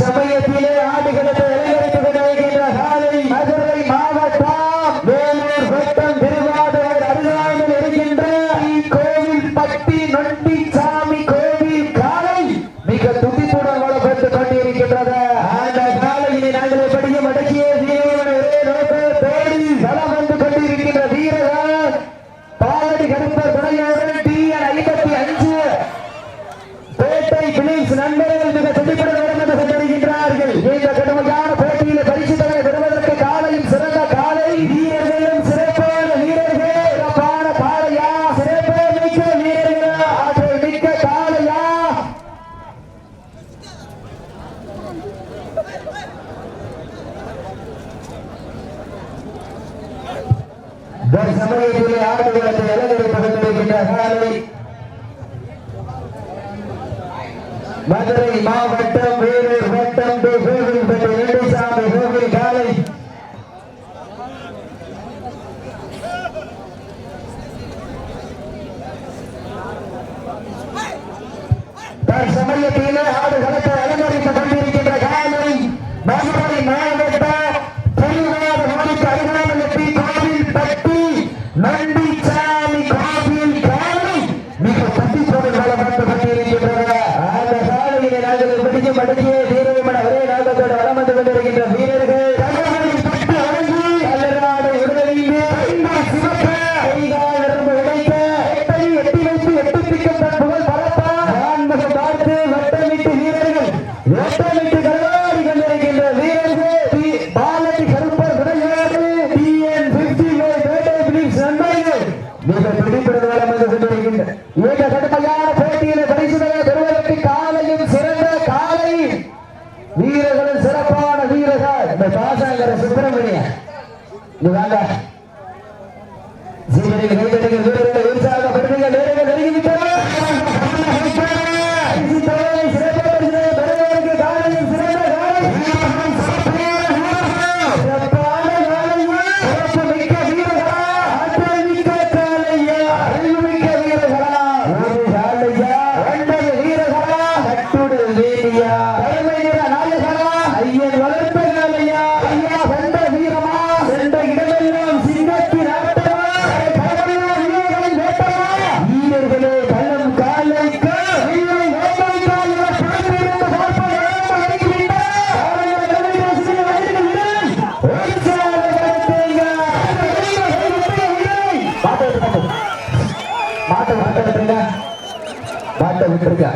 சமயத்திலே ஆடுகளத்தை அலங்கரித்துக் கொண்டிருக்கின்ற காலை மதுரை மாவட்டம் வேலூர் வட்டம் திருவாரூர் அருகாமையில் இருக்கின்ற கோவில் பட்டி நொண்டிச்சாமி கோவில் காலை மிக துடிப்புடன் வளப்பட்டுக் கொண்டிருக்கின்றது. நண்பர்கள் மிக துடிப்புடன் நடந்து கொண்டிருக்கின்றார்கள். இந்த கடுமையான போட்டியில் பரிசு தொகை பெறுவதற்கு காலையும் சிறந்த காலை. வீரர்களும் சிறப்பான வீரர்கள். சிறப்பான காலையா? சிறப்பு மிக்க வீரர்கள்? ஆற்றல் மிக்க காளையா சமயத்திலே ஆடுகளத்தை அலங்கரித்துக் கொண்டிருக்கின்ற காலை மதுரை மாவட்டம் வேலூர் வட்டம் டி. கோவில்பட்டி ரெட்டிசாமி கோவில் காலை தற்சமயத்திலே ஆடுகளத்தை அலங்கரித்துக் கொண்டிருக்கின்ற காலை மதுரை மாவட்டம் திருவாரூர் மணிக்கு அருகாமல் எட்டி கோவில் பட்டி நண்டிச்சாமி கோவில் காலை மிக தட்டி போது வளம் வந்து கொண்டிருக்கின்றன அந்த காலையிலே நாங்கள் பிடிச்சு மடக்கிய வீரமன ஒரே நாகத்தோடு வளம் வந்து கொண்டிருக்கின்ற வீரர்கள். தமிழகத்தில் பட்டு அடங்கி சிறப்பான வீரர்கள் இந்த பாசாங்கர சுப்பிரமணிய. இங்க வாங்க சீக்கிரம் கைதட்டுங்கள் வீரர்களை உற்சாகப்படுத்துங்கள் நேரங்கள் நெருங்கிவிட்டன பரிசு தொகையை anda. Banten kerja